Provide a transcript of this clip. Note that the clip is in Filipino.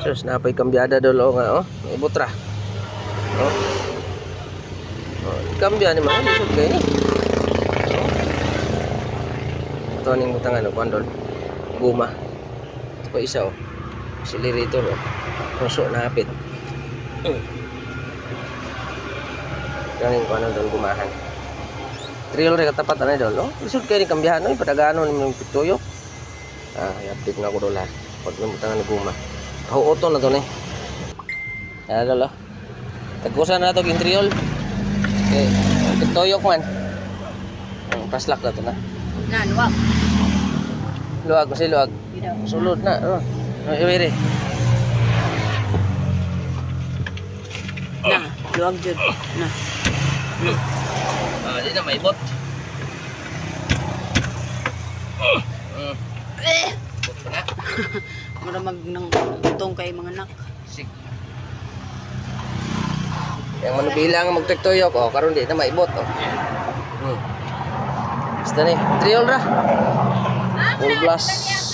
Sus, napay kambyada dolo nga oh. May butra. Oh. Oh, kambya ni man lisod kay. Oh. Ito ning butang ano kondol. Guma. Ito pa isa oh. Accelerator oh. Puso na hapit. Ito ning kuno dol gumahan. Triol rin katapat na dol? Lisod kay ni kambyahan no, padagano ni mga pituyo. Ah, i-update na ko dol ha. Pag namutangan ni guma. Pauoto na to ni. Ano dol oh. Tagkusan na to king triol. Okay, pituyo man. Ang paslak na to na. Na, luwag. Luwag, kasi luwag. Sulod na. Oh. Ay, wait eh. Na, luwag jud. Na. Ah, di na may bot. Mm. Eh! Bot pa na. Mura mag nang utong kay mga anak. Sig. Yang manubilang magtagtoyok, oh, karon di na maibot, oh. Hmm. Basta ni, triol ra. Full blast.